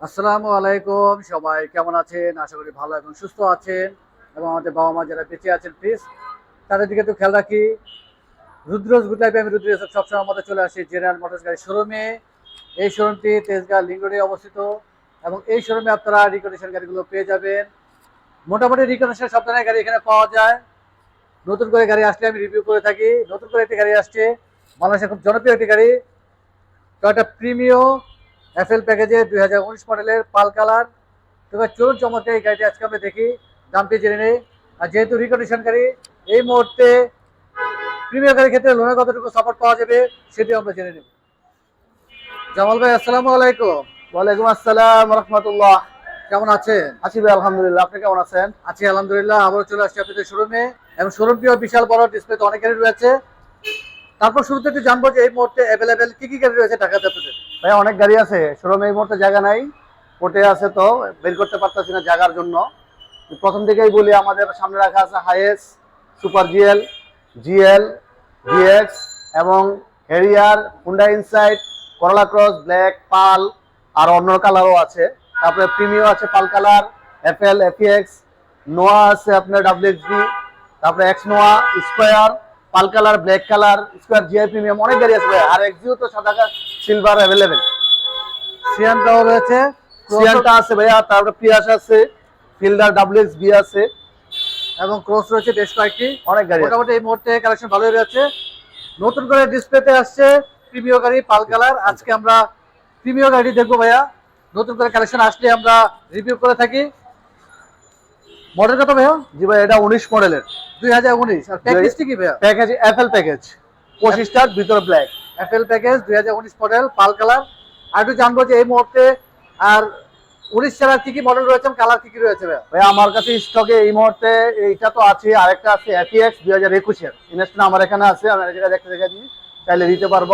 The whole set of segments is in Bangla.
আসসালামু আলাইকুম, সবাই কেমন আছেন? আশা করি ভালো এবং সুস্থ আছেন। এবং আমাদের বাবা মা যারা বেঁচে আছেন প্লিজ তাদের দিকে তো খেয়াল রাখি। রুদ্রজ গুড আমি রুদ্র ইউসুফ সবসময় আমাদের চলে আসি জেনারেল মোটরস গাড়ি শোরুমে এই শোরুমটি তেজগাঁ লিঙ্গড়ে অবস্থিত। এবং এই শোরুমে আপনারা রিকন্ডিশন গাড়িগুলো পেয়ে যাবেন। মোটামুটি রিকন্ডিশন সব ধরনের গাড়ি এখানে পাওয়া যায়। নতুন করে গাড়ি আসলে আমি রিভিউ করে থাকি। নতুন করে একটি গাড়ি আসছে। বাংলাদেশের খুব জনপ্রিয় একটি গাড়ি। টয়টা প্রিমিও এফএল প্যাকেজে দুই হাজার উনিশ মডেলের পাল কালার তবে চলুন চমৎকার এই গাড়িটি আজকে আমরা দেখি দামটি জেনে নেই। আর যেহেতু রিকন্ডিশন গাড়ি এই মুহূর্তে প্রিমিয়ার গাড়ির ক্ষেত্রে লোনের কতটুকু সাপোর্ট পাওয়া যাবে সেটি আমরা জেনে নেব। জামাল ভাই আসসালামু আলাইকুম। ওয়ালাইকুম আসসালাম রহমতুল্লাহ। কেমন আছেন? আছি ভাই আলহামদুলিল্লাহ। আপনি কেমন আছেন? আছি আলহামদুলিল্লাহ। আবারও চলে আসছি আপনাদের শোরুমে এবং শোরুমটিও বিশাল বড় ডিসপ্লেতে অনেক গাড়ি রয়েছে। তারপর শুরুতে একটু জানব যে এই মুহূর্তে অ্যাভেলেবেল কি কি গাড়ি রয়েছে ঢাকাতে আপনাদের ভাই, অনেক গাড়ি আছে। শোরুমে এই মুহূর্তে জায়গা নাই। কোর্টে আছে তো, বের করতে পারতেছি না জায়গার জন্য। প্রথম থেকেই বলি, আমাদের সামনে রাখা আছে Hiace super GL GL GX এবং Harrier Honda Insight Corolla Cross black pearl আর অন্য কালারও আছে। তারপরে প্রিমিও আছে পাল কালার এফএল এফএক্স নোয়া আছে আপনার ডাব্লিউএক্সডি তারপরে X Noah square pearl colour black colour square GI premium অনেক গাড়ি আছে আর এক্সিও তো সাদা সিলভার অ্যাভেলেবেল সিয়ানটাও রয়েছে। সিয়ানটা আছে ভাইয়া তারপরে পিয়াস আছে ফিল্ডার ডাব্লিউএক্স বি আছে। এবং ক্রস রয়েছে বেশ কয়েকটি। অনেক গাড়ি মোটামুটি এই মুহূর্তে কালেকশন ভালোই রয়েছে। নতুন করে ডিসপ্লেতে আসছে প্রিমিয় গাড়ি পাল কালার। আজকে আমরা প্রিমিয় গাড়ি দেখব ভাইয়া। নতুন করে কালেকশন আসলে আমরা রিভিউ করে থাকি। মডেল কত ভাইয়া? জি ভাই এটা উনিশ মডেলের। দুই হাজার উনিশ। আর প্যাকেজটি কি ভাইয়া? প্যাকেজ এফএল প্যাকেজ পঁচিশটার ভিতরে ব্ল্যাক এফএল প্যাকেজ দুই হাজার উনিশ মডেল পাল কালার আর একটু জানব যে এই মুহূর্তে আর উনিশ ছাড়া কি কি মডেল রয়েছে কালার কি কি রয়েছে ভাইয়া? ভাই আমার কাছে স্টকে এই মুহূর্তে এইটা তো আছে আরেকটা আছে এফিএক্স দুই হাজার একুশের। ইনস্টন আমার এখানে আছে আমি এটা দেখতে দেখে দিই চাইলে দিতে পারব।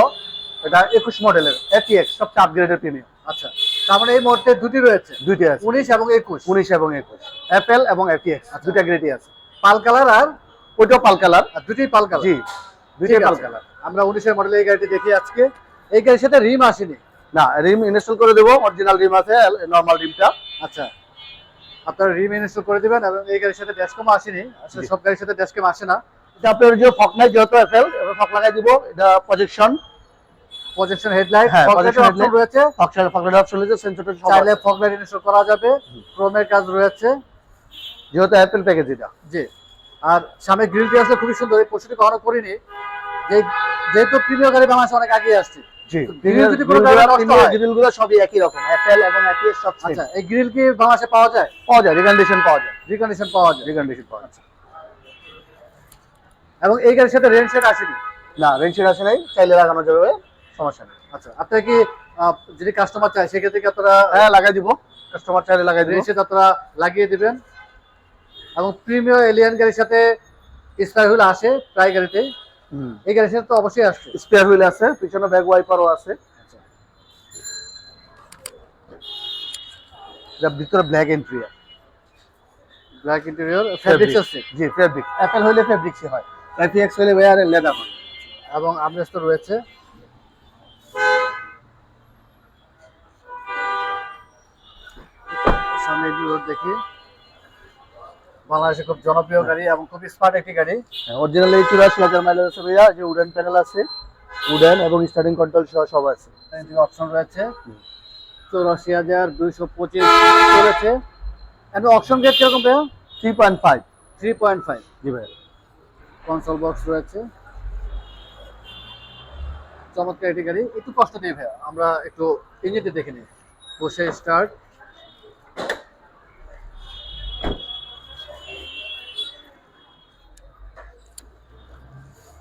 এটা একুশ মডেলের এফিএক্স সবচেয়ে আপগ্রেডের প্রিমিয়াম আচ্ছা তার মানে এই মুহূর্তে দুটি রয়েছে? দুইটি আছে। উনিশ এবং একুশ? উনিশ এবং একুশ। এফএল এবং আচ্ছা। দুইটা গ্রেডই আছে। পাল কালার আর? ওইটাও পাল কালার। আর দুটি পাল কালার? জি দুইটাই পাল কালার। আমরা উনিশের মডেলের এই গাড়িটি দেখি আজকে। এই গাড়ির সাথে রিম আসেনি? না রিম ইনস্টল করে দেবো অরিজিনাল রিম আছে নর্মাল রিমটা আচ্ছা। আপনারা রিম ইনস্টল করে দিবেন এবং এই গাড়ির সাথে ড্যাশকম আসেনি। আসলে সব গাড়ির সাথে ড্যাশকম আসে না। এটা আপনার যে ফক নাই যেহেতু এফএল এবার ফক দিব এটা প্রজেকশন প্রজেকশন হেডলাইট হ্যাঁ। রয়েছে। অপশন রয়েছে সেন্সরটা চাইলে ইনস্টল করা যাবে ক্রোমের কাজ রয়েছে। যেহেতু অ্যাপেল প্যাকেজ এটা। জি। আর সামনে গ্রিলটি আসলে খুবই সুন্দর এই পশুটি কখনো করিনি। যে যেহেতু গাড়ি বাংলাদেশে অনেক আগে আসছে। গ্রিলগুলো সবই একই রকম অ্যাপেল এবং অ্যাপিএস সব আচ্ছা এই গ্রিল কি বাংলাদেশে পাওয়া যায়? পাওয়া যায় রিকন্ডিশন পাওয়া যায়। রিকন্ডিশন পাওয়া যায়। রিকন্ডিশন পাওয়া যায়। এবং এই গাড়ির সাথে সেট আসেনি? না রেঞ্জের আসে নাই চাইলে লাগানো যাবে। সমস্যা নেই। আচ্ছা আপনারা কি যদি কাস্টমার চায় সেক্ষেত্রে কি আপনারা হ্যাঁ লাগাই দিব। কাস্টমার চাইলে লাগাই দিব। আপনারা লাগিয়ে দিবেন। এবং প্রিমিয়ার এলিয়ান গাড়ির সাথে স্পাই হুইল আসে প্রায় গাড়িতে। এই গাড়ির সাথে তো অবশ্যই আসছে। স্পেয়ার হুইল আছে পিছনে ব্যাক ওয়াইপারও আছে। এটা ভিতরে black entry black interior fabrics আছে। জি ফেব্রিক অ্যাপেল হইলে ফেব্রিক্সই হয়। এপিএক্স হইলে ওয়ার লেদার হয়। এবং আমরেস তো রয়েছে। দেখি। বাংলাদেশে খুব জনপ্রিয় গাড়ি এবং খুব স্মার্ট একটি গাড়ি। অরিজিনাল এই চুরাশি হাজার মাইলেজ আছে ভাইয়া যে উডেন প্যানেল আছে উডেন এবং স্টার্টিং কন্ট্রোল সহ সব আছে। অপশন রয়েছে। চৌরাশি হাজার দুইশো পঁচিশ চলেছে এবং অপশন গেট কীরকম ভাইয়া? Three point five three point five G ভাইয়া। কনসোল বক্স রয়েছে। চমৎকার একটি গাড়ি। একটু কষ্ট নেই ভাইয়া আমরা একটু ইঞ্জিনটি দেখে নিই। বসে স্টার্ট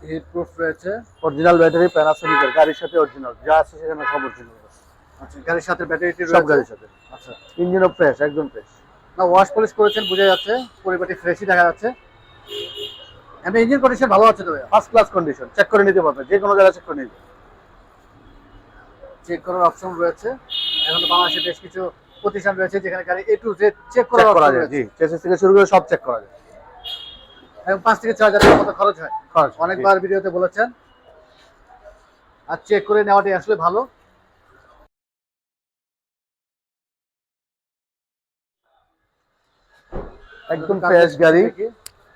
হিট প্রুফ রয়েছে। অরিজিনাল ব্যাটারি প্যানাসোনিকের গাড়ির সাথে অরিজিনাল যা আছে সেখানে সব অরিজিনাল আচ্ছা গাড়ির সাথে ব্যাটারিটি সব গাড়ির সাথে। আচ্ছা। ইঞ্জিনও ফ্রেশ একদম ফ্রেশ না ওয়াশ পলিশ করেছেন বোঝা যাচ্ছে পরিবারটি ফ্রেশই দেখা যাচ্ছে। এমনি ইঞ্জিন কন্ডিশন ভালো আছে তো ফার্স্ট ক্লাস কন্ডিশন চেক করে নিতে পারবে যে কোনো জায়গায় চেক করে নিতে চেক করার অপশন রয়েছে। এখন বাংলাদেশে বেশ কিছু প্রতিষ্ঠান রয়েছে যেখানে গাড়ি এ টু জেড চেক করা যায় জি চেসিস থেকে শুরু করে সব চেক করা যায়। এবং পাঁচ থেকে ছয় হাজার টাকার মতো খরচ হয়। খরচ অনেকবার ভিডিওতে বলেছেন। আর চেক করে নেওয়াটাই আসলে ভালো। একদম ফ্রেশ গাড়ি।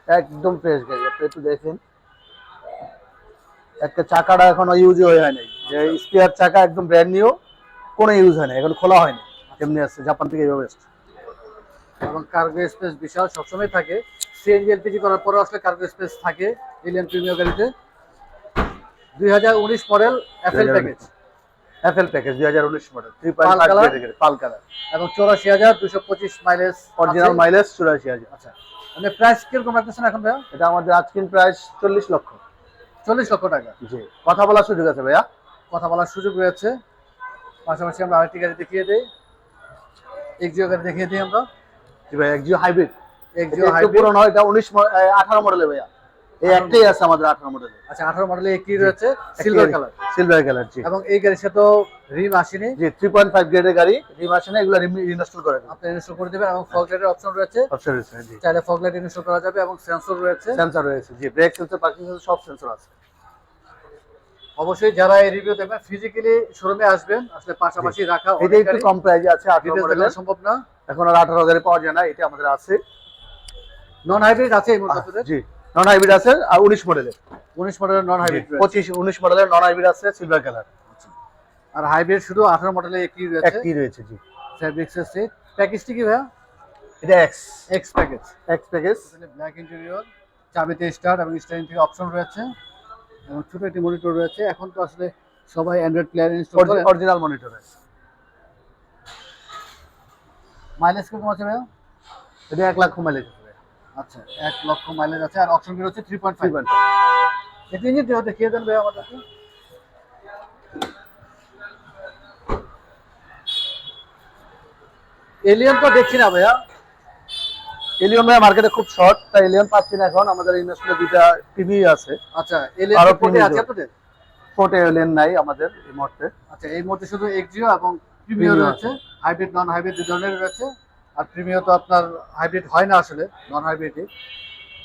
একদম ফ্রেশ গাড়ি আপনি একটু দেখেন। একটা চাকাটা এখনও ইউজ হয়ে হয় নাই। যে স্পেয়ার চাকা একদম ব্র্যান্ড নিউ কোনো ইউজ হয় না এখন খোলা হয়নি। এমনি আসছে জাপান থেকে এভাবে আসছে এবং কার্গো স্পেস বিশাল সবসময় থাকে। সিএনজি এলপিজি করার পরে আসলে কার্গো স্পেস থাকে এলিয়ান প্রিমিয়ার গাড়িতে। দুই হাজার উনিশ model FL 2019 package FL package দুই হাজার উনিশ model pearl? Five pearl colour এবং চৌরাশি হাজার দুশো পঁচিশ মাইলেজ অরিজিনাল মাইলেজ চুরাশি হাজার। আচ্ছা মানে প্রাইস কীরকম রাখতেছেন এখন ভাইয়া? এটা আমাদের আজকের প্রাইস চল্লিশ লক্ষ। চল্লিশ লক্ষ টাকা। জি কথা বলার সুযোগ আছে ভাইয়া? কথা বলার সুযোগ রয়েছে। পাশাপাশি আমরা আরেকটি গাড়ি দেখিয়ে দিই। এক্সিও গাড়ি দেখিয়ে দিই আমরা। জি ভাই একজিও হাইব্রিড এক্সিও একটু পুরনো এটা উনিশ আঠারো মডেলের ভাইয়া। এই একটাই আছে আমাদের আঠারো মডেলের আচ্ছা আঠারো মডেলে একটি রয়েছে? সিলভার কালার সিলভার কালার জি। এবং এই গাড়ির সাথে রিম আসেনি? জি থ্রি পয়েন্ট ফাইভ গ্রেডের গাড়ি। রিমার্শনে এগুলো ইনস্টল করে দেবেন। আপনি ইনস্টল করে দেবেন এবং ফগ লাইটের অপশন রয়েছে। অপশন রয়েছে জি। চাইলে ফগ লাইট ইনস্টল করা যাবে এবং সেন্সর রয়েছে। সেন্সর রয়েছে জি। ব্রেক সেন্সর পার্কিং সেন্সর সব সেন্সর আছে। অবশ্যই যারা এই রিভিউ দেখবেন ফিজিক্যালি শোরুমে আসবেন আসলে পাশাপাশি রাখা এটা একটু কম প্রাইজে আছে আঠারো সম্ভব না। এখন আর আঠারো হাজারে পাওয়া যায় না এটা আমাদের আছে। নন হাইব্রিড আছে এই মুহূর্তে জি। নন হাইব্রিড আছে আর উনিশ মডেলের উনিশ মডেলের নন হাইব্রিড রয়েছে। পঁচিশ উনিশ মডেলের নন হাইব্রিড আছে সিলভার কালার আর হাইব্রিড শুধু আঠারো মডেলে একটি রয়েছে? একটি রয়েছে জি। ফেব্রিক্স সিট প্যাকেজটি কি ভাইয়া? এটা X X package X package black interior চাবিতে start এবং স্টারিং থেকে অপশন রয়েছে। এবং ছোট একটি মনিটর রয়েছে। এখন তো আসলে সবাই অ্যান্ড্রয়েড প্লেয়ার ইনস্টল করে। অরিজিনাল মনিটর আছে। মাইলেজ কীরকম আছে ভাইয়া? এটা এক লাখ মাইলেজ আচ্ছা এক লক্ষ মাইলেজ আছে আর অপশন হচ্ছে থ্রি পয়েন্ট ফাইভ পয়েন্ট এটি ইঞ্জিন দেখিয়ে দেন ভাইয়া আমাদেরকে। এলিয়ন তো দেখছি না ভাইয়া। এলিয়ন ভাই মার্কেটে খুব শর্ট তাই এলিয়ন পাচ্ছি না এখন। আমাদের ইনস্টলে দুইটা টিভি আছে। আচ্ছা এলিয়ন আরও premium আছে আপনাদের? ফোর্টে এলিয়ন নাই আমাদের এই মুহূর্তে। আচ্ছা এই মুহূর্তে শুধু এক্সিও এবং Premio রয়েছে। হাইব্রিড নন হাইব্রিড দুই ধরনের রয়েছে। আর প্রিমিও তো আপনার হাইব্রিড হয় না আসলে নন হাইব্রিডই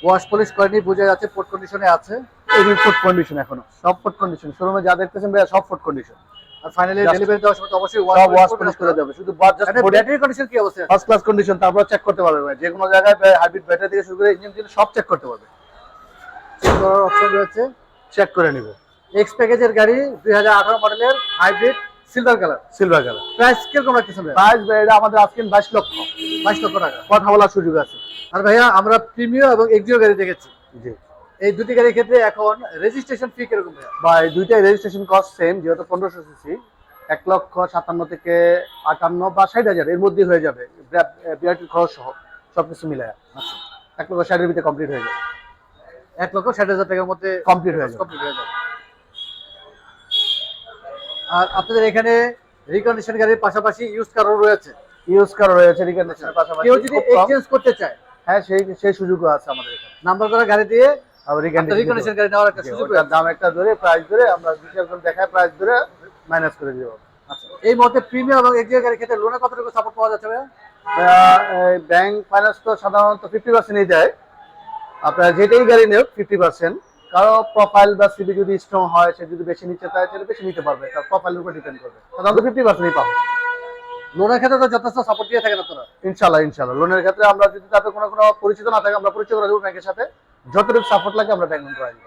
ওয়াশ পলিশ করেনি বোঝা যাচ্ছে পোর্ট কন্ডিশনে আছে। এগুলি ফুড কন্ডিশন এখনও সব ফুড কন্ডিশন শোরুমে যা দেখতেছেন ভাই সব ফুড কন্ডিশন আর ফাইনালি ডেলিভারি দেওয়ার সময় অবশ্যই সব ওয়াশ পলিশ করে দেবে শুধু ব্যাটারি কন্ডিশন কি অবস্থা? ফার্স্ট ক্লাস কন্ডিশন তারপর চেক করতে পারবে ভাই। যে কোনো জায়গায় হাইব্রিড ব্যাটারি থেকে শুরু করে ইঞ্জিন সব চেক করতে পারবে। করার অপশন রয়েছে। চেক করে নিবে। এক্স প্যাকেজের গাড়ি দুই হাজার আঠারো মডেলের hybrid silver colour silver colour price কীরকম রাখতেছেন প্রাইস ভাই এটা আমাদের আজকে বাইশ লক্ষ। বাইশ লক্ষ টাকা। কথা বলার সুযোগ আছে। আর ভাইয়া আমরা এবং এক্সিও গাড়ি দেখেছি। জি। এই দুটি গাড়ির ক্ষেত্রে এখন রেজিস্ট্রেশন ফি কীরকম ভাইয়া? বা এই দুইটাই রেজিস্ট্রেশন কস্ট সেম যেহেতু পনেরোশো সিসি এক লক্ষ সাতান্ন থেকে আটান্ন বা ষাট হাজার এর মধ্যেই হয়ে যাবে। বিআরটির খরচ সহ সবকিছু মিলায়। আচ্ছা। এক লক্ষ ষাটের ভিতরে কমপ্লিট হয়ে যাবে। এক লক্ষ ষাট হাজার টাকার মধ্যে কমপ্লিট হয়ে যাবে। কমপ্লিট হয়ে যাবে। আর আপনাদের এখানে রিকন্ডিশন গাড়ির পাশাপাশি ইউজ কারও রয়েছে। ইউজ করা রয়েছে রিকন্ডিশনের পাশাপাশি। কেউ যদি এক্সচেঞ্জ করতে চায়। হ্যাঁ সেই সেই সুযোগও আছে আমাদের এখানে। নাম্বার করা গাড়ি দিয়ে আবার রিকন্ডিশন গাড়ি নেওয়ার একটা সুযোগ দাম একটা ধরে প্রাইস ধরে আমরা করে দেখায় প্রাইস ধরে মাইনাস করে দিব আচ্ছা এই মতে প্রিমিয়াম এবং এক্সিও গাড়ির ক্ষেত্রে লোনে কতটুকু সাপোর্ট পাওয়া যাচ্ছে ব্যাংক ফাইন্যান্স তো সাধারণত ফিফটি পার্সেন্টই দেয়। আপনার যেটাই গাড়ি নেব ফিফটি পার্সেন্ট কারও প্রোফাইল বা সিবি যদি স্ট্রং হয় সে যদি বেশি নিতে চায় তাহলে বেশি নিতে পারবে। তার প্রোফাইলের উপর ডিপেন্ড করবে। সাধারণত ফিফটি পার্সেন্টই পাবে। লোনের ক্ষেত্রে তো যথেষ্ট সাপোর্ট দিয়ে থাকেন আপনারা ইনশাল্লাহ ইনশাল্লাহ লোনের ক্ষেত্রে আমরা যদি তাতে কোনো কোনো পরিচিত না থাকে আমরা পরিচয় করে দেবো ব্যাংকের সাথে। যতটুকু সাপোর্ট লাগে আমরা ব্যাংক লোন করে দিব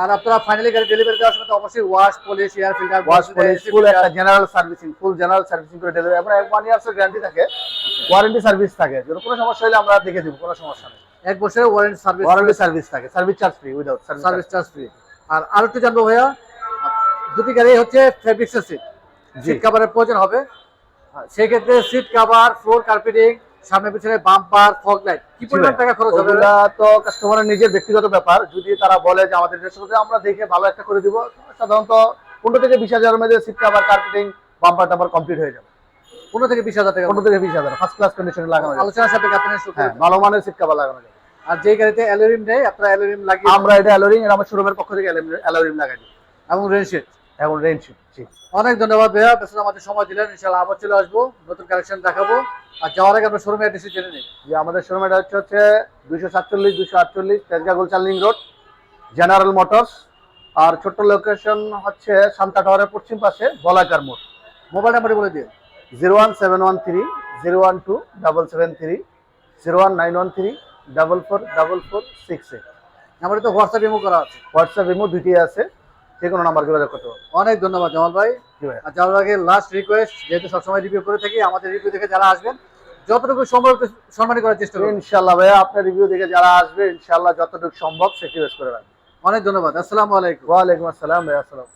আর আপনারা ফাইনালি গাড়ি ডেলিভারি দেওয়ার সময় তো অবশ্যই wash polish air filter wash polish full একটা general servicing full general servicing করে ডেলিভারি আমরা ওয়ান ইয়ার্সের গ্যারান্টি থাকে। ওয়ারেন্টি সার্ভিস থাকে। যদি কোনো সমস্যা হলে আমরা দেখে দিব কোনো সমস্যা নেই। এক বছরের ওয়ারেন্টি সার্ভিস ওয়ারেন্টি সার্ভিস থাকে service charge free without service charge free আর আরও একটু জানব ভাইয়া দুটি গাড়ি হচ্ছে ফেব্রিক্সের সিট সিট কাভারের প্রয়োজন হবে। সেক্ষেত্রে সিট কাভার ফ্লোর কার্পেটিং সামনে পিছনে বাম্পার ফগ লাইট কি পরিমাণ টাকা খরচ হবে? তো কাস্টমারের নিজের ব্যক্তিগত ব্যাপার। যদি তারা বলে যে আমাদের ড্রেস আমরা দেখে ভালো একটা করে দিব সাধারণত পনেরো থেকে বিশ হাজারের মধ্যে সিট কাভার কার্পেটিং বাম্পার টাম্পার কমপ্লিট হয়ে যাবে। পনেরো থেকে বিশ হাজার টাকা। পনেরো থেকে বিশ হাজার ফার্স্ট ক্লাস কন্ডিশনে লাগানো আলোচনার সাথে আপনার হ্যাঁ। ভালো মানের সিট কাভার লাগানো আর যে গাড়িতে অ্যালোরিম নেই আপনারা অ্যালোরিম লাগিয়ে আমরা এটা অ্যালোরিং এর আমার শোরুমের পক্ষ থেকে অ্যালোরিং লাগাই দিই। এবং রেনশেড রেঞ্জ অনেক ধন্যবাদ ভাইয়া পেছনে আমাদের সময় দিলেন। ইনশাআল্লাহ আবার চলে আসব নতুন কালেকশন দেখাবো। আর যাওয়ার আগে আমরা শোরুমে অ্যাড্রেস জেনে নিই যে আমাদের শোরুম এটা হচ্ছে হচ্ছে দুইশো সাতচল্লিশ দুশো আটচল্লিশ তেজগা গোলচাল লিং রোড জেনারেল মোটরস আর ছোট্ট লোকেশন হচ্ছে শান্তা টাওয়ারের পশ্চিম পাশে বলাকার মোড়। মোবাইল নাম্বারটি বলে দিন। Zero one seven one three zero one two double seven three zero one nine one three double four double four six eight নাম্বারে তো হোয়াটসঅ্যাপ ইমো করা আছে। হোয়াটসঅ্যাপ ইমো দুইটি আছে যে কোনো নাম্বার যোগাযোগ করতে পারবেন অনেক ধন্যবাদ জামাল ভাই। ভাই আর যাওয়ার আগে লাস্ট রিকোয়েস্ট যেহেতু সবসময় রিভিউ করে থাকি আমাদের রিভিউ দেখে যারা আসবেন যতটুকু সম্ভব সম্মানী করার চেষ্টা করবেন ইনশাল্লাহ ভাইয়া আপনার রিভিউ দেখে যারা আসবে ইনশাল্লাহ যতটুকু সম্ভব সেক্রিফাইস করে রাখবেন অনেক ধন্যবাদ আসসালামু আলাইকুম। ওয়ালাইকুম আসসালাম ভাইয়া আসসালাম।